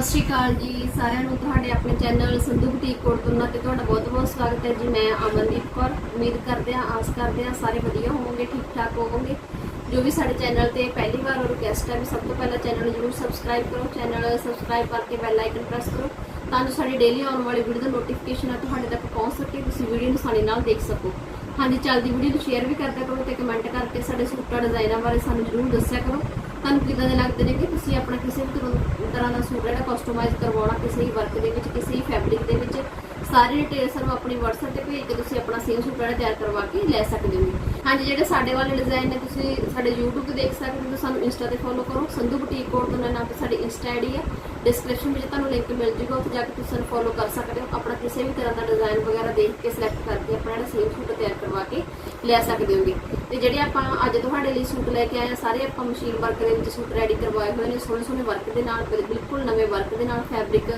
ਸਤਿ ਸ਼੍ਰੀ ਅਕਾਲ ਜੀ ਸਾਰਿਆਂ ਨੂੰ ਤੁਹਾਡੇ ਆਪਣੇ ਚੈਨਲ ਸੰਧੂ ਬੁਟੀਕ ਕੋਟਪੁਰਨਾ ਤੇ ਤੁਹਾਡਾ ਬਹੁਤ-ਬਹੁਤ ਸਵਾਗਤ ਹੈ ਜੀ। ਮੈਂ ਅਮਨਦੀਪ ਕੌਰ, ਉਮੀਦ ਕਰਦੇ ਹਾਂ, ਆਸ ਕਰਦੇ ਹਾਂ ਸਾਰੇ ਵਧੀਆ ਹੋਵੋਗੇ, ਠੀਕ ਠਾਕ ਹੋਵੋਗੇ। ਜੋ ਵੀ ਸਾਡੇ ਚੈਨਲ ਤੇ ਪਹਿਲੀ ਵਾਰ ਔਰ ਗੈਸਟ ਹੈ, ਵੀ ਸਭ ਤੋਂ ਪਹਿਲਾਂ ਚੈਨਲ ਨੂੰ ਜਰੂਰ ਸਬਸਕ੍ਰਾਈਬ ਕਰੋ, ਚੈਨਲ ਸਬਸਕ੍ਰਾਈਬ ਕਰਕੇ ਬੈਲ ਆਈਕਨ ਪ੍ਰੈਸ ਕਰੋ, ਤਾਂ ਜੋ ਸਾਡੀ ਡੇਲੀ ਆਉਣ ਵਾਲੀ ਵੀਡੀਓ ਦਾ ਨੋਟੀਫਿਕੇਸ਼ਨ ਹੈ ਤੁਹਾਡੇ ਤੱਕ ਪਹੁੰਚ ਸਕੇ, ਤੁਸੀਂ ਵੀਡੀਓ ਨੂੰ ਆਸਾਨੀ ਨਾਲ ਦੇਖ ਸਕੋ। ਹਾਂਜੀ, ਚੱਲਦੀ ਵੀਡੀਓ ਨੂੰ ਸ਼ੇਅਰ ਵੀ ਕਰਦਿਆ ਕਰੋ ਤੇ ਕਮੈਂਟ ਕਰਕੇ ਸਾਡੇ ਸੂਟਾਂ ਡਿਜ਼ਾਈਨਾਂ ਬਾਰੇ ਸਾਨੂੰ ਜਰੂਰ ਦੱਸਿਆ ਕਰੋ। ਤੁਹਾਨੂੰ ਕਿਦਾਂ ਦੇ ਲੱਗਦੇ ਨੇ ਕਿ ਤੁਸੀਂ ਆਪਣਾ ਕਿਸੇ ਵੀ ਤਰ੍ਹਾਂ- ਦਾ ਸੂਟ ਜਿਹੜਾ ਕਸਟਮਾਈਜ਼ ਕਰਵਾਉਣਾ ਕਿਸੇ ਵੀ ਵਰਕ ਦੇ ਵਿੱਚ, ਕਿਸੇ ਵੀ ਫੈਬਰਿਕ ਦੇ ਵਿੱਚ, ਸਾਰੀ ਡਿਟੇਲ ਸਾਨੂੰ ਆਪਣੀ WhatsApp ਤੇ ਭੇਜ ਕੇ ਤੁਸੀਂ ਆਪਣਾ ਸੇਮ ਸੂਟ ਜਿਹੜਾ ਤਿਆਰ ਕਰਵਾ ਕੇ ਲੈ ਸਕਦੇ ਹੋ। ਹਾਂਜੀ, ਜਿਹੜੇ ਸਾਡੇ ਵਾਲੇ ਡਿਜ਼ਾਈਨ ਨੇ, ਤੁਸੀਂ ਸਾਡੇ YouTube ਤੇ ਦੇਖ ਸਕਦੇ ਹੋ ਸਾਨੂੰ ਇੰਸਟਾ ਤੇ ਫੋਲੋ ਕਰੋ, ਸੰਧੂ ਬੁਟੀਕ ਕੋਡ ਦਾ ਨਾਮ ਤੇ ਸਾਡੀ ਇੰਸਟਾ ਆਈਡੀ ਹੈ ਡਿਸਕ੍ਰਿਪਸ਼ਨ ਵਿੱਚ ਤੁਹਾਨੂੰ ਲਿੰਕ ਮਿਲ ਜੂਗਾ, ਉੱਥੇ ਜਾ ਕੇ ਤੁਸੀਂ ਸਾਨੂੰ ਫੋਲੋ ਕਰ ਸਕਦੇ ਹੋ, ਆਪਣਾ ਕਿਸੇ ਵੀ ਤਰ੍ਹਾਂ ਦਾ ਡਿਜ਼ਾਈਨ ਵਗੈਰਾ ਦੇਖ ਕੇ ਸਿਲੈਕਟ ਕਰਕੇ ਆਪਣਾ ਜਿਹੜਾ ਸੇਮ ਸੂਟ ਲੈ ਸਕਦੇ ਹੋਗੇ। ਤੇ ਜਿਹੜੇ ਆਪਾਂ ਅੱਜ ਤੁਹਾਡੇ ਲਈ ਸੂਟ ਲੈ ਕੇ ਆਏ ਆ, ਸਾਰੇ ਆਪਾਂ ਮਸ਼ੀਨ ਵਰਕ ਦੇ ਵਿੱਚ ਸੂਟ ਰੈਡੀ ਕਰਵਾਏ ਹੋਏ ਨੇ, ਸੋਹਣੇ ਸੋਹਣੇ ਵਰਕ ਦੇ ਨਾਲ ਬਿਲਕੁਲ ਨਵੇਂ ਵਰਕ ਦੇ ਨਾਲ ਫੈਬਰਿਕ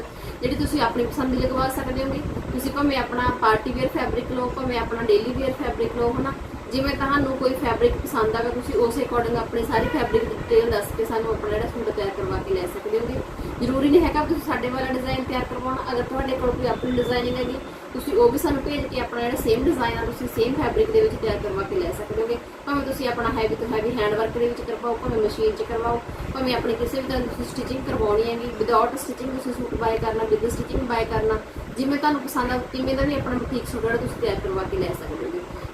ਜਿਹੜੀ ਤੁਸੀਂ ਆਪਣੀ ਪਸੰਦ ਦੀ ਲਗਵਾ ਸਕਦੇ ਹੋਗੇ। ਤੁਸੀਂ ਭਾਵੇਂ ਆਪਣਾ ਪਾਰਟੀ ਵੇਅਰ ਫੈਬਰਿਕ ਲਓ, ਭਾਵੇਂ ਆਪਣਾ ਡੇਲੀ ਵੇਅਰ ਫੈਬਰਿਕ ਲਓ, ਹਨਾ। ਜਿਵੇਂ ਤੁਹਾਨੂੰ ਕੋਈ ਫੈਬਰਿਕ ਪਸੰਦ ਆਵੇ, ਤੁਸੀਂ ਉਸੇ ਅਕੋਰਡਿੰਗ ਆਪਣੀ ਸਾਰੀ ਫੈਬਰਿਕ ਦੀ ਡਿਟੇਲ ਦੱਸ ਕੇ ਸਾਨੂੰ ਆਪਣਾ ਜਿਹੜਾ ਸੂਟ ਤਿਆਰ ਕਰਵਾ ਕੇ ਲੈ ਸਕਦੇ ਹੋਗੇ। ਜ਼ਰੂਰੀ ਨਹੀਂ ਹੈਗਾ ਵੀ ਤੁਸੀਂ ਸਾਡੇ ਵਾਲਾ ਡਿਜ਼ਾਈਨ ਤਿਆਰ ਕਰਵਾਉਣਾ। ਅਗਰ ਤੁਹਾਡੇ ਕੋਲ ਕੋਈ ਆਪਣੀ ਡਿਜ਼ਾਈਨਿੰਗ ਹੈਗੀ, ਤੁਸੀਂ ਉਹ ਵੀ ਸਾਨੂੰ ਭੇਜ ਕੇ ਆਪਣਾ ਜਿਹੜਾ ਸੇਮ ਡਿਜ਼ਾਈਨ ਆ, ਤੁਸੀਂ ਸੇਮ ਫੈਬਰਿਕ ਦੇ ਵਿੱਚ ਤਿਆਰ ਕਰਵਾ ਕੇ ਲੈ ਸਕਦੇ ਹੋਗੇ। ਭਾਵੇਂ ਤੁਸੀਂ ਆਪਣਾ ਹੈਵੀ ਤੋਂ ਹੈਵੀ ਹੈਂਡ ਵਰਕ ਦੇ ਵਿੱਚ ਕਰਵਾਓ, ਭਾਵੇਂ ਮਸ਼ੀਨ 'ਚ ਕਰਵਾਓ, ਭਾਵੇਂ ਆਪਣੀ ਕਿਸੇ ਵੀ ਤਰ੍ਹਾਂ ਦੀ ਤੁਸੀਂ ਸਟਿਚਿੰਗ ਕਰਵਾਉਣੀ ਹੈਗੀ। ਵਿਦਆਊਟ ਸਟਿਚਿੰਗ ਤੁਸੀਂ ਸੂਟ ਬਾਏ ਕਰਨਾ ਵਿਦ ਸਟਿਚਿੰਗ ਬਾਏ ਕਰਨਾ, ਜਿਵੇਂ ਤੁਹਾਨੂੰ ਪਸੰਦ ਆ ਕਿਵੇਂ ਦਾ ਵੀ ਆਪਣਾ ਬੁਟੀਕ ਸੂਟ ਜਿਹੜਾ ਤੁਸੀਂ ਤਿਆਰ ਕਰਵਾ ਕੇ ਲੈ ਸਕਦੇ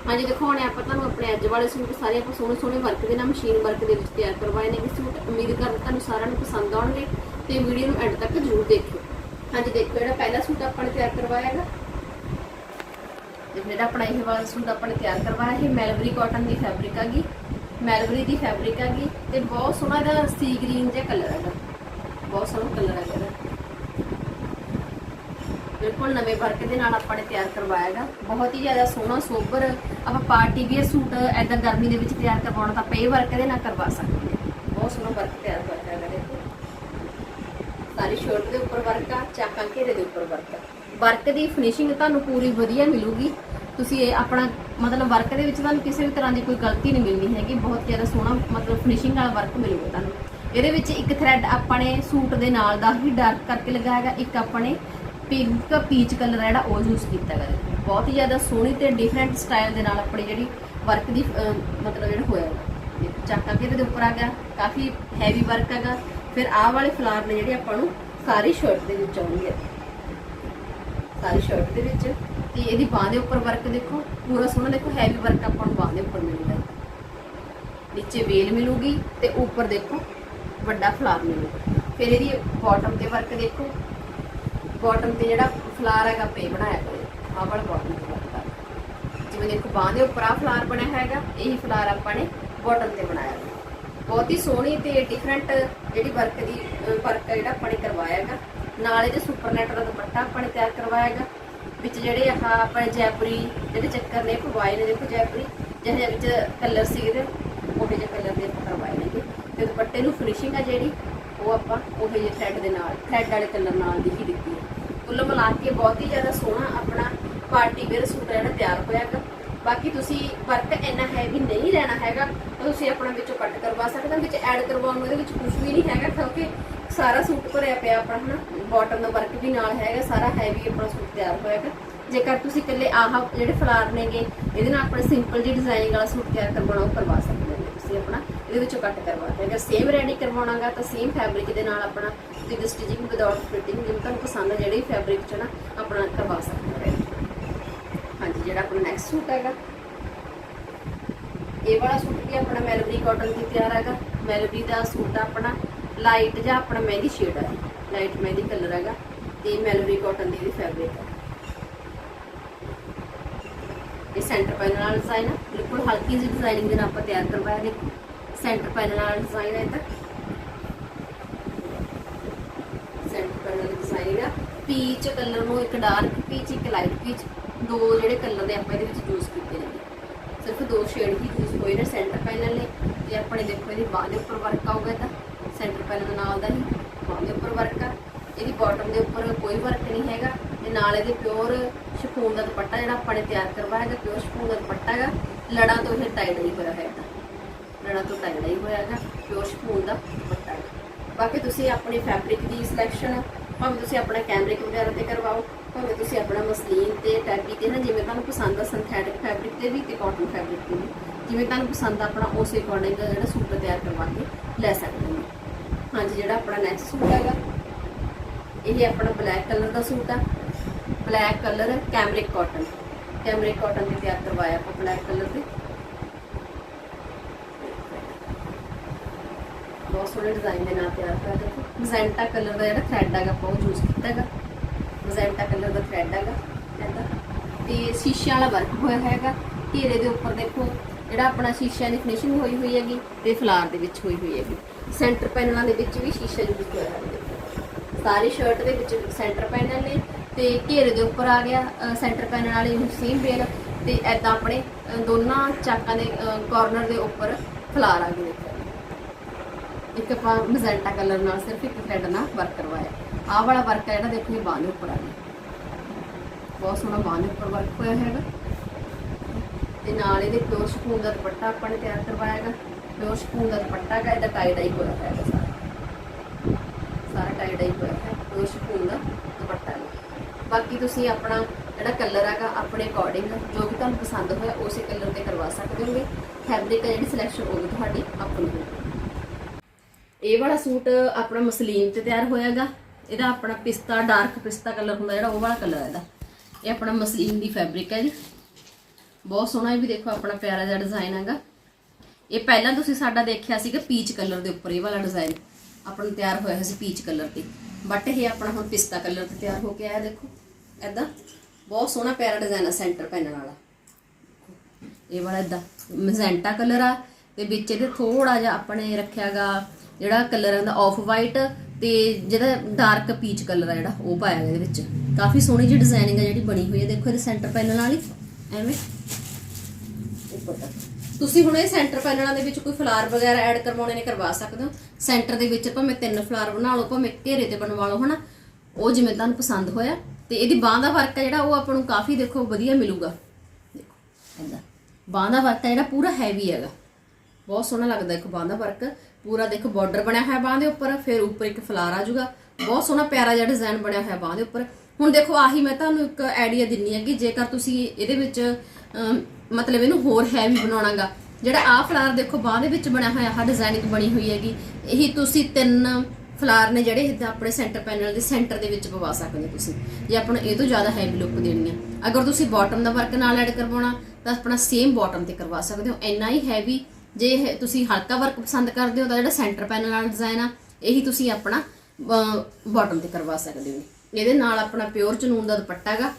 ਹਾਂਜੀ, ਦੇਖੋ ਦਿਖਾਉਣੇ ਆਪਾਂ ਤੁਹਾਨੂੰ ਆਪਣੇ ਅੱਜ ਵਾਲੇ ਸੂਟ ਸਾਰੇ ਆਪਾਂ ਸੋਹਣੇ ਸੋਹਣੇ ਵਰਕ ਦੇ ਨਾਲ ਮਸ਼ੀਨ ਵਰਕ ਦੇ ਵਿੱਚ ਤਿਆਰ ਕਰਵਾਏ ਨੇ। ਕਿ ਸੂਟ ਉਮੀਦ ਕਰਦੇ ਤੁਹਾਨੂੰ ਸਾਰਿਆਂ ਨੂੰ ਪਸੰਦ ਆਉਣਗੇ ਤੇ ਵੀਡੀਓ ਨੂੰ ਐਂਡ ਤੱਕ ਜ਼ਰੂਰ ਦੇਖਿਓ। ਹਾਂਜੀ, ਦੇਖੋ, ਜਿਹੜਾ ਪਹਿਲਾ ਸੂਟ ਆਪਾਂ ਨੇ ਤਿਆਰ ਕਰਵਾਇਆ ਹੈਗਾ ਜਿਹੜਾ ਆਪਣਾ ਇਹ ਵਾਲਾ ਸੂਟ ਆਪਾਂ ਨੇ ਤਿਆਰ ਕਰਵਾਇਆ ਇਹ ਮੈਲਬਰੀ ਕਾਟਨ ਦੀ ਫੈਬਰਿਕ ਹੈਗੀ ਮੈਲਬਰੀ ਦੀ ਫੈਬਰਿਕ ਹੈਗੀ ਤੇ ਬਹੁਤ ਸੋਹਣਾ ਇਹਦਾ ਸੀ ਗ੍ਰੀਨ ਜਿਹਾ ਕਲਰ ਹੈਗਾ ਬਹੁਤ ਸੋਹਣਾ ਕਲਰ ਹੈਗਾ ਇਹਦਾ। ਬਿਲਕੁਲ ਨਵੇਂ ਵਰਕ ਦੇ ਨਾਲ ਆਪਾਂ ਨੇ ਤਿਆਰ ਕਰਵਾਇਆ ਹੈਗਾ। ਬਹੁਤ ਹੀ ਜ਼ਿਆਦਾ ਸੋਹਣਾ, ਸੋਬਰ ਆਪਾਂ ਪਾਰਟੀ ਵੀਅਰ ਸੂਟ ਐਦਾਂ ਗਰਮੀ ਦੇ ਵਿੱਚ ਤਿਆਰ ਕਰਵਾਉਣਾ ਤਾਂ ਪੇ ਵਰਕ ਦੇ ਨਾਲ ਕਰਵਾ ਸਕਦੇ ਬਹੁਤ ਸੋਹਣਾ ਵਰਕ ਤਿਆਰ ਹੋਇਆ ਹੈਗਾ ਦੇਖੋ। ਸਾਰੀ ਸ਼ਰਟ ਦੇ ਉੱਪਰ ਵਰਕ ਆ, ਚਾਕਾਂ ਘੇਰੇ ਦੇ ਉੱਪਰ ਵਰਕ ਆ। ਵਰਕ ਦੀ ਫਿਨਿਸ਼ਿੰਗ ਤੁਹਾਨੂੰ ਪੂਰੀ ਵਧੀਆ ਮਿਲੂਗੀ। ਤੁਸੀਂ ਇਹ ਆਪਣਾ ਮਤਲਬ ਵਰਕ ਦੇ ਵਿੱਚ ਤੁਹਾਨੂੰ ਕਿਸੇ ਵੀ ਤਰ੍ਹਾਂ ਦੀ ਕੋਈ ਗਲਤੀ ਨਹੀਂ ਮਿਲਣੀ ਹੈਗੀ। ਬਹੁਤ ਜ਼ਿਆਦਾ ਸੋਹਣਾ ਮਤਲਬ ਫਿਨਿਸ਼ਿੰਗ ਵਾਲਾ ਵਰਕ ਮਿਲੂਗਾ ਤੁਹਾਨੂੰ। ਇਹਦੇ ਵਿੱਚ ਇੱਕ ਥ੍ਰੈਡ ਆਪਾਂ ਨੇ ਸੂਟ ਦੇ ਨਾਲ ਦਾ ਹੀ ਡਾਰਕ ਕਰਕੇ ਲਗਾਇਆ ਹੈਗਾ। ਇੱਕ ਆਪਾਂ ਨੇ ਪਿੰਕ ਪੀਚ ਕਲਰ ਜਿਹੜਾ ਉਹ ਯੂਜ਼ ਕੀਤਾ ਗਿਆ ਬਹੁਤ ਹੀ ਜ਼ਿਆਦਾ ਸੋਹਣੀ ਤੇ ਡਿਫਰੈਂਟ ਸਟਾਈਲ ਦੇ ਨਾਲ ਆਪਣੀ ਜਿਹੜੀ ਵਰਕ ਦੀ ਮਤਲਬ ਜਿਹੜਾ ਹੋਇਆ ਹੈਗਾ ਦੇਖੋ ਇਹਦੇ ਉੱਪਰ ਆ ਗਿਆ, ਕਾਫੀ ਹੈਵੀ ਵਰਕ ਹੈਗਾ। ਫਿਰ ਆਹ ਵਾਲੇ ਫਲਾਰ ਨੇ ਜਿਹੜੇ ਆਪਾਂ ਨੂੰ ਸਾਰੀ ਸ਼ਰਟ ਦੇ ਵਿੱਚ ਆਉਣਗੇ ਸਾਰੀ ਸ਼ਰਟ ਦੇ ਵਿੱਚ। ਤੇ ਇਹਦੀ ਬਾਹ ਦੇ ਉੱਪਰ ਵਰਕ ਦੇਖੋ, ਪੂਰਾ ਸੋਹਣਾ ਦੇਖੋ ਹੈਵੀ ਵਰਕ ਆਪਾਂ ਨੂੰ ਬਾਹ ਦੇ ਉੱਪਰ ਮਿਲੂਗਾ। ਨੀਚੇ ਵੇਲ ਮਿਲੂਗੀ ਤੇ ਉੱਪਰ ਦੇਖੋ, ਵੱਡਾ ਫਲਾਰ ਮਿਲੂਗਾ। ਫਿਰ ਇਹਦੀ ਬਾਟਮ ਤੇ ਵਰਕ ਦੇਖੋ ਬਾਟਮ ਤੇ ਜਿਹੜਾ ਫਲਾਰ ਹੈਗਾ ਪੇ ਬਣਾਇਆ ਕਰੇ ਆਹ ਵਾਲਾ ਬਾਟਮ ਤੇ ਵਰਕ ਜਿਵੇਂ ਦੇਖੋ, ਬਾਹ ਦੇ ਉੱਪਰ ਆ ਫਲਾਰ ਬਣਿਆ ਹੈਗਾ, ਇਹੀ ਫਲਾਰ ਆਪਾਂ ਨੇ ਬਾਟਮ ਤੇ ਬਣਾਇਆ ਹੋਇਆ। ਬਹੁਤ ਹੀ ਸੋਹਣੀ ਤੇ ਡਿਫਰੈਂਟ ਜਿਹੜੀ ਵਰਕ ਦੀ ਵਰਕ ਜਿਹੜਾ ਆਪਾਂ ਨੇ ਕਰਵਾਇਆ ਹੈਗਾ। ਨਾਲ ਇਹਦੇ ਸੁਪਰ ਨੈਟ ਦਾ ਦੁਪੱਟਾ ਆਪਾਂ ਨੇ ਤਿਆਰ ਕਰਵਾਇਆ ਹੈਗਾ। ਵਿੱਚ ਜਿਹੜੇ ਆਹ ਆਪਣੇ ਜੈਪਰੀ ਜਿਹੜੇ ਚੱਕਰ ਨੇ, ਪਵਾਏ ਨੇ ਦੇਖੋ ਜੈਪਰੀ। ਜਿਹਦੇ ਵਿੱਚ ਕਲਰ ਸੀ ਇਹਦੇ ਉਹੇ ਜਿਹੇ ਕਲਰ ਦੇ ਆਪਾਂ ਕਰਵਾਏ ਨੇ। ਤੇ ਦੁਪੱਟੇ ਨੂੰ ਫਿਨਿਸ਼ਿੰਗ ਆ ਜਿਹੜੀ ਉਹ ਆਪਾਂ ਉਹ ਜਿਹੇ ਥਰੈਡ ਦੇ ਨਾਲ ਥਰੈਡ ਵਾਲੇ ਕਲਰ ਨਾਲ ਦੀ ਹੀ ਦਿੱਤੀ ਹੈ। ਕੁੱਲ ਮਿਲਾ ਕੇ ਬਹੁਤ ਹੀ ਜ਼ਿਆਦਾ ਸੋਹਣਾ ਆਪਣਾ ਪਾਰਟੀ ਵੇਅਰ ਸੂਟ ਜਿਹੜਾ ਤਿਆਰ ਹੋਇਆ ਹੈਗਾ। ਬਾਕੀ ਤੁਸੀਂ ਵਰਕ ਇੰਨਾ ਹੈਵੀ ਨਹੀਂ ਲੈਣਾ ਹੈਗਾ ਤੁਸੀਂ ਆਪਣਾ ਵਿੱਚੋਂ ਕੱਟ ਕਰਵਾ ਸਕਦੇ ਹੋ, ਵਿੱਚ ਐਡ ਕਰਵਾਉਣ ਨੂੰ ਇਹਦੇ ਵਿੱਚ ਕੁਝ ਵੀ ਨਹੀਂ ਹੈਗਾ, ਕਿਉਂਕਿ ਸਾਰਾ ਸੂਟ ਭਰਿਆ ਪਿਆ ਆਪਣਾ, ਹਨਾ। ਬਾਟਮ ਦਾ ਵਰਕ ਵੀ ਨਾਲ ਹੈਗਾ, ਸਾਰਾ ਹੈਵੀ ਆਪਣਾ ਸੂਟ ਤਿਆਰ ਹੋਇਆਗਾ ਜੇਕਰ ਤੁਸੀਂ ਇਕੱਲੇ ਆਹ ਜਿਹੜੇ ਫਲਾਰ ਨੇਗੇ, ਇਹਦੇ ਨਾਲ ਆਪਣਾ ਸਿੰਪਲ ਜੀ ਡਿਜ਼ਾਈਨਿੰਗ ਵਾਲਾ ਸੂਟ ਤਿਆਰ ਕਰਵਾਉਣਾ, ਉਹ ਕਰਵਾ ਸਕਦੇ ਹੋ। ਤੁਸੀਂ ਆਪਣਾ ਇਹਦੇ ਵਿੱਚੋਂ ਕੱਟ ਕਰਵਾ ਸਕਦੇ ਅਗਰ ਸੇਮ ਰੈਡੀ ਕਰਵਾਉਣਾਗਾ ਤਾਂ ਸੇਮ ਫੈਬਰਿਕ ਦੇ ਨਾਲ ਆਪਣਾ ਵਿਦ ਸਟਿਚਿੰਗ ਵਿਦਆਊਟ ਫਿਟਿੰਗ ਜਿਵੇਂ ਤੁਹਾਨੂੰ ਪਸੰਦ ਹੈ ਜਿਹੜੀ ਫੈਬਰਿਕ ਚ ਨਾ ਆਪਣਾ ਕਰਵਾ ਸਕਦੇ ਹੋ। ਹਾਂਜੀ, ਜਿਹੜਾ ਆਪਣਾ ਨੈਕਸਟ ਸੂਟ ਹੈਗਾ। ਇਹ ਵਾਲਾ ਸੂਟ ਵੀ ਆਪਣਾ ਮੈਲਬਰੀ ਕਾਟਨ ਦੀ ਤਿਆਰ ਹੈਗਾ। ਮੈਲਬਰੀ ਦਾ ਸੂਟ ਆਪਣਾ ਲਾਈਟ ਜਾਂ ਆਪਣਾ ਮਹਿੰਦੀ ਸ਼ੇਡ ਹੈ। ਲਾਈਟ ਮਹਿੰਦੀ ਕਲਰ ਹੈਗਾ ਤੇ ਮੈਲਬਰੀ ਕਾਟਨ ਦੀ ਵੀ ਫੈਬਰਿਕ ਹੈ। ਇਹ ਸੈਂਟਰ ਪੈਨਲ ਵਾਲਾ ਡਿਜ਼ਾਈਨ ਬਿਲਕੁਲ ਹਲਕੀ ਜਿਹੀ ਡਿਜ਼ਾਈਨਿੰਗ ਦੇ ਨਾਲ ਆਪਾਂ ਤਿਆਰ ਕਰਵਾਇਆ ਦੇਖੋ। ਸੈਂਟਰ ਪੈਨਲ ਵਾਲਾ ਡਿਜ਼ਾਈਨ ਹੈ ਇਹਦਾ centre panel design peach colour ਨੂੰ ਇੱਕ ਡਾਰਕ ਪੀਚ ਇੱਕ ਲਾਈਟ ਪੀਚ ਦੋ ਜਿਹੜੇ ਕਲਰ ਦੇ ਆਪਾਂ ਇਹਦੇ ਵਿੱਚ ਯੂਜ਼ ਕੀਤੇ ਨੇ ਸਿਰਫ ਦੋ ਸ਼ੇਡ ਹੀ ਯੂਜ਼ ਹੋਏ ਨੇ ਸੈਂਟਰ ਪੈਨਲ ਨੇ ਤੇ ਆਪਣੇ ਦੇਖੋ ਇਹਦੀ ਬਾਹ ਦੇ ਉੱਪਰ ਵਰਕ ਆਊਗਾ ਤਾਂ ਸੈਂਟਰ ਪੈਨਲ ਨਾਲ ਦਾ ਹੀ ਬਾਹ ਦੇ ਉੱਪਰ ਵਰਕ ਆ ਇਹਦੀ ਬਾਟਮ ਦੇ ਉੱਪਰ ਕੋਈ ਵਰਕ ਨਹੀਂ ਹੈਗਾ ਤੇ ਨਾਲ ਇਹਦੇ ਪਿਓਰ ਸ਼ਿਫੋਨ ਦਾ ਦੁਪੱਟਾ ਜਿਹੜਾ ਆਪਾਂ ਨੇ ਤਿਆਰ ਕਰਵਾਇਆ ਹੈਗਾ ਪਿਓਰ ਸ਼ਿਫੋਨ ਦਾ ਦੁਪੱਟਾ ਹੈਗਾ ਲੜਾਂ ਤੋਂ ਇਹ ਟਾਈਟ ਨਹੀਂ ਹੋਇਆ ਹੈਗਾ ਲੜਾਂ ਤੋਂ ਟਾਈਟ ਹੀ ਹੋਇਆ ਹੈਗਾ ਪਿਓਰ ਸ਼ਿਫੋਨ ਦਾ ਦੁਪੱਟਾ ਬਾਕੀ ਤੁਸੀਂ ਆਪਣੀ ਫੈਬਰਿਕ ਦੀ ਸਿਲੈਕਸ਼ਨ ਭਾਵੇਂ ਤੁਸੀਂ ਆਪਣਾ ਕੈਮਰਿਕ ਵਗੈਰਾ ਤੇ ਕਰਵਾਓ, ਭਾਵੇਂ ਤੁਸੀਂ ਆਪਣਾ ਮਸਲੀਨ ਤੇ ਟੈਬੀ ਤੇ ਨਾ ਜਿਵੇਂ ਤੁਹਾਨੂੰ ਪਸੰਦ ਆ ਸਿੰਥੈਟਿਕ ਫੈਬਰਿਕ ਤੇ ਵੀ ਤੇ ਕਾਟਨ ਫੈਬਰਿਕ ਤੇ ਵੀ, ਜਿਵੇਂ ਤੁਹਾਨੂੰ ਪਸੰਦ ਆ ਆਪਣਾ ਉਸੇ ਅਕੋਰਡਿੰਗ ਜਿਹੜਾ ਸੂਟ ਤਿਆਰ ਕਰਵਾ ਕੇ ਲੈ ਸਕਦੇ ਹੋ। ਹਾਂਜੀ, ਜਿਹੜਾ ਆਪਣਾ ਨੈਕਸਟ ਸੂਟ ਹੈਗਾ, ਇਹ ਆਪਣਾ ਬਲੈਕ ਕਲਰ ਦਾ ਸੂਟ ਆ। Black colour cambric cotton cambric cotton ਤੇ ਤਿਆਰ ਕਰਵਾਇਆ ਆਪਾਂ ਬਲੈਕ ਕਲਰ ਤੇ। ਬਹੁਤ ਸੋਹਣੇ ਡਿਜ਼ਾਈਨ ਦੇ ਨਾਲ ਤਿਆਰ ਕਰ ਦੇਖੋ। ਮਜ਼ੈਂਟਾ ਕਲਰ ਦਾ ਜਿਹੜਾ ਥ੍ਰੈਡ ਹੈਗਾ, ਆਪਾਂ ਉਹ ਯੂਜ਼ ਕੀਤਾ ਹੈਗਾ। ਮਜ਼ੈਂਟਾ ਕਲਰ ਦਾ ਥ੍ਰੈਡ ਹੈਗਾ, ਇਹਦਾ। ਤੇ ਸ਼ੀਸ਼ਿਆਂ ਵਾਲਾ ਵਰਕ ਹੋਇਆ ਹੈਗਾ। ਘੇਰੇ ਦੇ ਉੱਪਰ ਦੇਖੋ, ਜਿਹੜਾ ਆਪਣਾ ਸ਼ੀਸ਼ਿਆਂ ਦੀ ਫਿਨਿਸ਼ਿੰਗ ਹੋਈ ਹੋਈ ਹੈਗੀ ਤੇ ਫਲਾਰ ਦੇ ਵਿੱਚ ਹੋਈ ਹੋਈ ਹੈਗੀ। ਸੈਂਟਰ ਪੈਨਲਾਂ ਦੇ ਵਿੱਚ ਵੀ ਸ਼ੀਸ਼ਾ ਯੂਜ਼ ਹੋਇਆ ਹੈ ਦੇਖੋ ਸਾਰੀ ਸ਼ਰਟ ਦੇ ਵਿੱਚ ਸੈਂਟਰ ਪੈਨਲ ਨੇ ਤੇ ਘੇਰੇ ਦੇ ਉੱਪਰ ਆ ਗਿਆ ਸੈਂਟਰ ਪੈਨਲ ਵਾਲੀ ਸੇਮ ਵੇਲ ਤੇ ਐਦਾਂ ਆਪਣੇ ਦੋਨਾਂ ਚਾਕਾਂ ਦੇ ਕਾਰਨਰ ਦੇ ਉੱਪਰ ਫਲਾਰ ਆ ਗਏ ਇੱਕ ਆਪਾਂ ਮਜ਼ੈਂਟਾ ਕਲਰ ਨਾਲ ਸਿਰਫ ਇੱਕ ਥ੍ਰੈਡ ਨਾਲ ਵਰਕ ਕਰਵਾਇਆ। ਆਹ ਵਾਲਾ ਵਰਕ ਹੈ ਜਿਹੜਾ ਦੇਖੋ ਇਹ ਬਾਂਹ ਦੇ ਉੱਪਰ ਆ ਗਿਆ। ਬਹੁਤ ਸੋਹਣਾ ਬਾਂਹ ਦੇ ਉੱਪਰ ਵਰਕ ਹੋਇਆ ਹੈਗਾ। ਤੇ ਨਾਲ ਇਹਦੇ ਪਿਓਰ ਸ਼ਪੂਨ ਦਾ ਦੁਪੱਟਾ ਆਪਾਂ ਨੇ ਤਿਆਰ ਕਰਵਾਇਆ ਹੈਗਾ। ਪਿਓਰ ਸ਼ਪੂਨ ਦਾ ਦੁਪੱਟਾ ਹੈਗਾ, ਇਹਦਾ ਟਾਈ ਡਾਈ ਹੋਇਆ ਹੈਗਾ ਸਾਰਾ। ਸਾਰਾ ਟਾਈ ਡਾਈ ਹੋਇਆ ਹੈ ਪਿਓਰ ਸ਼ਪੂਨ ਦਾ ਦੁਪੱਟਾ ਹੈ ਬਾਕੀ ਤੁਸੀਂ ਆਪਣਾ ਜਿਹੜਾ ਕਲਰ ਹੈਗਾ, ਆਪਣੇ ਅਕੋਰਡਿੰਗ ਜੋ ਵੀ ਤੁਹਾਨੂੰ ਪਸੰਦ ਹੋਇਆ, ਉਸੇ ਕਲਰ ਤੇ ਕਰਵਾ ਸਕਦੇ ਹੋਗੇ। ਫੈਬਰਿਕ ਹੈ ਜਿਹੜੀ ਸਿਲੈਕਸ਼ਨ ਹੋਊਗੀ ਤੁਹਾਡੀ, ਆਪਣੀ ਹੋਊਗੀ। ਇਹ ਵਾਲਾ ਸੂਟ ਆਪਣਾ ਮਸਲੀਨ ਤੇ ਤਿਆਰ ਹੋਇਆਗਾ। ਇਹਦਾ ਆਪਣਾ ਪਿਸਤਾ ਡਾਰਕ ਪਿਸਤਾ ਕਲਰ ਹੁੰਦਾ ਜਿਹੜਾ, ਉਹ ਵਾਲਾ ਕਲਰ ਹੈ ਇਹਦਾ। ਇਹ ਆਪਣਾ ਮਸਲੀਨ ਦੀ ਫੈਬਰਿਕ ਹੈ ਜੀ। ਬਹੁਤ ਸੋਹਣਾ ਇਹ ਵੀ ਦੇਖੋ, ਆਪਣਾ ਪਿਆਰਾ ਜਿਹਾ ਡਿਜ਼ਾਈਨ ਹੈਗਾ ਇਹ ਪਹਿਲਾਂ ਤੁਸੀਂ ਸਾਡਾ ਦੇਖਿਆ ਸੀਗਾ ਪੀਚ ਕਲਰ ਦੇ ਉੱਪਰ, ਇਹ ਵਾਲਾ ਡਿਜ਼ਾਈਨ ਆਪਣਾ ਨੂੰ ਤਿਆਰ ਹੋਇਆ ਸੀ ਪੀਚ ਕਲਰ ਤੇ। ਬਟ ਇਹ ਆਪਣਾ ਹੁਣ ਪਿਸਤਾ ਕਲਰ ਤੇ ਤਿਆਰ ਹੋ ਕੇ ਆਇਆ, ਦੇਖੋ। ਐਦਾਂ ਬਹੁਤ ਸੋਹਣਾ ਪਿਆਰਾ ਡਿਜ਼ਾਈਨ ਆ ਸੈਂਟਰ ਪੈਨਲ ਵਾਲਾ। ਇਹ ਵਾਲਾ ਇਦਾਂ ਮੈਜੈਂਟਾ ਕਲਰ ਆ, ਤੇ ਵਿੱਚ ਇਹਦੇ ਥੋੜਾ ਜਿਹਾ ਆਪਣੇ ਰੱਖਿਆਗਾ ਜਿਹੜਾ ਕਲਰ ਹੈ ਦਾ ਆਫ ਵਾਈਟ ਤੇ ਜਿਹੜਾ ਡਾਰਕ ਪੀਚ ਕਲਰ ਆ ਜਿਹੜਾ, ਉਹ ਪਾਇਆ ਗਿਆ ਇਹਦੇ ਵਿੱਚ। ਕਾਫੀ ਸੋਹਣੀ ਜਿਹੀ ਡਿਜ਼ਾਈਨਿੰਗ ਆ ਜਿਹੜੀ ਬਣੀ ਹੋਈ ਹੈ ਦੇਖੋ ਇਹਦੇ ਸੈਂਟਰ ਪੈਨਲ ਵਾਲੀ। ਐਵੇਂ। ਉੱਪਰ ਤੱਕ ਤੁਸੀਂ ਹੁਣ ਇਹ ਸੈਂਟਰ ਪੈਨਲਾਂ ਦੇ ਵਿੱਚ ਕੋਈ ਫਲਾਰ ਵਗੈਰਾ ਐਡ ਕਰਵਾਉਣੇ ਨੇ ਕਰਵਾ ਸਕਦੇ ਹੋ। ਸੈਂਟਰ ਦੇ ਵਿੱਚ ਭਾਵੇਂ ਤਿੰਨ ਫਲਾਰ ਬਣਾ ਲਓ, ਭਾਵੇਂ ਘੇਰੇ ਤੇ ਬਣਵਾ ਲਓ, ਹਨਾ। ਉਹ ਜਿਵੇਂ ਤੁਹਾਨੂੰ ਪਸੰਦ ਹੋਇਆ। ਤੇ ਇਹਦੀ ਬਾਹ ਦਾ ਵਰਕ ਹੈ ਜਿਹੜਾ, ਉਹ ਆਪਾਂ ਨੂੰ ਕਾਫੀ ਦੇਖੋ ਵਧੀਆ ਮਿਲੂਗਾ। ਦੇਖੋ ਏਦਾਂ ਬਾਹ ਦਾ ਵਰਕ ਹੈ ਜਿਹੜਾ, ਪੂਰਾ ਹੈਵੀ ਹੈਗਾ। ਬਹੁਤ ਸੋਹਣਾ ਲੱਗਦਾ ਇੱਕ ਬਾਹ ਦਾ ਵਰਕ ਪੂਰਾ ਦੇਖੋ ਬਾਰਡਰ ਬਣਿਆ ਹੋਇਆ ਬਾਹ ਦੇ ਉੱਪਰ, ਫਿਰ ਉੱਪਰ ਇੱਕ ਫਲਾਰ ਆ ਜਾਊਗਾ। ਬਹੁਤ ਸੋਹਣਾ ਪਿਆਰਾ ਜਿਹਾ ਡਿਜ਼ਾਈਨ ਬਣਿਆ ਹੋਇਆ ਬਾਹ ਦੇ ਉੱਪਰ। ਹੁਣ ਦੇਖੋ, ਆਹੀ ਮੈਂ ਤੁਹਾਨੂੰ ਇੱਕ ਆਈਡੀਆ ਦਿੰਨੀ ਹੈ ਕਿ ਜੇਕਰ ਤੁਸੀਂ ਇਹਦੇ ਵਿੱਚ ਮਤਲਬ ਇਹਨੂੰ ਹੋਰ ਹੈਵੀ ਬਣਾਉਣਾਗਾ। ਜਿਹੜਾ ਆਹ ਫਲਾਰ ਦੇਖੋ, ਬਾਹ ਦੇ ਵਿੱਚ ਬਣਿਆ ਹੋਇਆ, ਆਹ ਡਿਜ਼ਾਈਨਿੰਗ ਬਣੀ ਹੋਈ ਹੈਗੀ। ਇਹੀ ਤੁਸੀਂ ਤਿੰਨ ਫਲਾਰ ਨੇ ਜਿਹੜੇ ਆਪਣੇ ਸੈਂਟਰ ਪੈਨਲ ਦੇ ਸੈਂਟਰ ਦੇ ਵਿੱਚ ਪਵਾ ਸਕਦੇ ਹੋ ਤੁਸੀਂ। ਜੇ ਆਪਣਾ ਇਹ ਤੋਂ ਜ਼ਿਆਦਾ ਹੈਵੀ ਲੁੱਕ ਦੇਣੀ ਹੈ ਅਗਰ ਤੁਸੀਂ ਬਾਟਮ ਦਾ ਵਰਕ ਨਾਲ ਐਡ ਕਰਵਾਉਣਾ, ਤਾਂ ਆਪਣਾ ਸੇਮ ਬਾਟਮ ਤੇ ਕਰਵਾ ਸਕਦੇ ਹੋ। ਇੰਨਾ ਹੀ ਹੈਵੀ ਜੇ ਤੁਸੀਂ ਹਲਕਾ ਵਰਕ ਪਸੰਦ ਕਰਦੇ ਹੋ ਤਾਂ ਜਿਹੜਾ ਸੈਂਟਰ ਪੈਨਲ ਵਾਲਾ ਡਿਜ਼ਾਈਨ ਆ, ਇਹੀ ਤੁਸੀਂ ਆਪਣਾ ਬਾਟਮ ਤੇ ਕਰਵਾ ਸਕਦੇ ਹੋ। ਇਹਦੇ ਨਾਲ ਆਪਣਾ ਪਿਓਰ ਚਨੂਨ ਦਾ ਦੁਪੱਟਾ ਹੈਗਾ।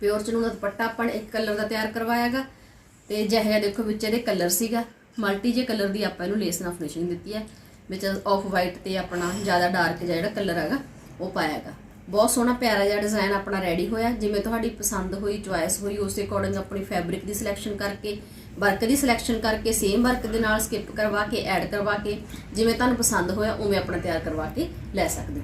ਪਿਓਰ ਚਨੂਨ ਦਾ ਦੁਪੱਟਾ ਆਪਾਂ ਨੇ ਇੱਕ ਕਲਰ ਦਾ ਤਿਆਰ ਕਰਵਾਇਆਗਾ ਤੇ ਜਿਹੇ ਦੇਖੋ ਵਿੱਚ ਇਹਦੇ ਕਲਰ ਸੀਗਾ। ਮਲਟੀ ਜੇ ਕਲਰ ਦੀ ਆਪਾਂ ਇਹਨੂੰ ਲੇਸ ਨਾਲ ਫਿਨਿਸ਼ਿੰਗ ਦਿੱਤੀ ਹੈ। ਵਿੱਚ ਆਫ ਵਾਈਟ ਤੇ ਆਪਣਾ ਜ਼ਿਆਦਾ ਡਾਰਕ ਜਿਹੜਾ ਕਲਰ ਹੈਗਾ, ਉਹ ਪਾਇਆਗਾ ਬਹੁਤ ਸੋਹਣਾ ਪਿਆਰਾ ਜਿਹਾ ਡਿਜ਼ਾਈਨ ਆਪਣਾ ਰੈਡੀ ਹੋਇਆ। ਜਿਵੇਂ ਤੁਹਾਡੀ ਪਸੰਦ ਹੋਈ ਚੁਆਇਸ ਹੋਈ, ਉਸੇ ਅਕੋਰਡਿੰਗ ਆਪਣੀ ਫੈਬਰਿਕ ਦੀ ਸਿਲੈਕਸ਼ਨ ਕਰਕੇ ਵਰਕ ਦੀ ਸਿਲੈਕਸ਼ਨ ਕਰਕੇ ਸੇਮ ਵਰਕ ਦੇ ਨਾਲ ਸਕਿਪ ਕਰਵਾ ਕੇ ਐਡ ਕਰਵਾ ਕੇ, ਜਿਵੇਂ ਤੁਹਾਨੂੰ ਪਸੰਦ ਹੋਇਆ, ਉਵੇਂ ਆਪਣਾ ਤਿਆਰ ਕਰਵਾ ਕੇ ਲੈ ਸਕਦੇ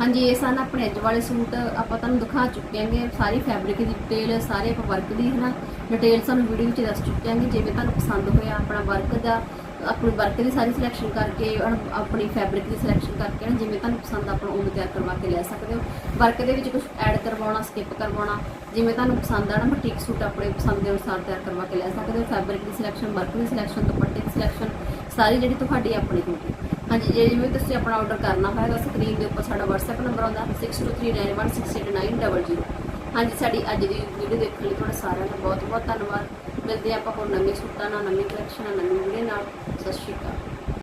ਹਾਂਜੀ, ਇਹ ਸਨ ਆਪਣੇ ਅੱਜ ਵਾਲੇ ਸੂਟ। ਆਪਾਂ ਤੁਹਾਨੂੰ ਦਿਖਾ ਚੁੱਕੇ ਹਾਂਗੇ, ਸਾਰੀ ਫੈਬਰਿਕ ਦੀ ਡਿਟੇਲ ਸਾਰੇ ਆਪਾਂ ਵਰਕ ਦੀ, ਹਨਾ? ਡਿਟੇਲ ਸਾਨੂੰ ਵੀਡੀਓ ਵਿੱਚ ਦੱਸ ਚੁੱਕੇ ਹਾਂਗੇ, ਜਿਵੇਂ ਤੁਹਾਨੂੰ ਪਸੰਦ ਹੋਇਆ, ਆਪਣਾ ਵਰਕ ਦਾ ਆਪਣੇ ਵਰਕ ਦੀ ਸਾਰੀ ਸਿਲੈਕਸ਼ਨ ਕਰਕੇ ਆਪਣੀ ਫੈਬਰਿਕ ਦੀ ਸਿਲੈਕਸ਼ਨ ਕਰਕੇ ਨਾ ਜਿਵੇਂ ਤੁਹਾਨੂੰ ਪਸੰਦ ਆ, ਆਪਣਾ ਉਵੇਂ ਤਿਆਰ ਕਰਵਾ ਕੇ ਲੈ ਸਕਦੇ ਹੋ। ਵਰਕ ਦੇ ਵਿੱਚ ਕੁਝ ਐਡ ਕਰਵਾਉਣਾ ਸਕਿਪ ਕਰਵਾਉਣਾ ਜਿਵੇਂ ਤੁਹਾਨੂੰ ਪਸੰਦ ਆ ਨਾ ਬੁਟੀਕ ਸੂਟ ਆਪਣੇ ਪਸੰਦ ਦੇ ਅਨੁਸਾਰ ਤਿਆਰ ਕਰਵਾ ਕੇ ਲੈ ਸਕਦੇ ਹੋ। ਫੈਬਰਿਕ ਦੀ ਸਿਲੈਕਸ਼ਨ ਵਰਕ ਦੀ ਸਿਲੈਕਸ਼ਨ ਦੁਪੱਟੇ ਦੀ ਸਿਲੈਕਸ਼ਨ ਸਾਰੀ ਜਿਹੜੀ ਤੁਹਾਡੀ ਆਪਣੀ ਹੋਊਗੀ। ਹਾਂਜੀ ਜੇ ਜਿਵੇਂ ਤੁਸੀਂ ਆਪਣਾ ਆਰਡਰ ਕਰਨਾ ਹੋਏਗਾ ਸਕਰੀਨ ਦੇ ਉੱਪਰ ਸਾਡਾ WhatsApp ਨੰਬਰ ਆਉਂਦਾ 6239168900 ਹਾਂਜੀ ਸਾਡੀ ਅੱਜ ਦੀ ਵੀਡੀਓ ਦੇਖਣ ਲਈ ਤੁਹਾਡਾ ਸਾਰਿਆਂ ਦਾ ਬਹੁਤ ਬਹੁਤ ਧੰਨਵਾਦ। ਮਿਲਦੇ ਹਾਂ ਆਪਾਂ ਹੋਰ ਨਵੇਂ ਸੂਟਾਂ ਨਾਲ ਨਵੀਂ ਕਲੈਕਸ਼ਨ ਨਾਲ ਨਵੀਂ ਵੀਡੀਓ ਨਾਲ। ਸਤਿ ਸ਼੍ਰੀ ਅਕਾਲ।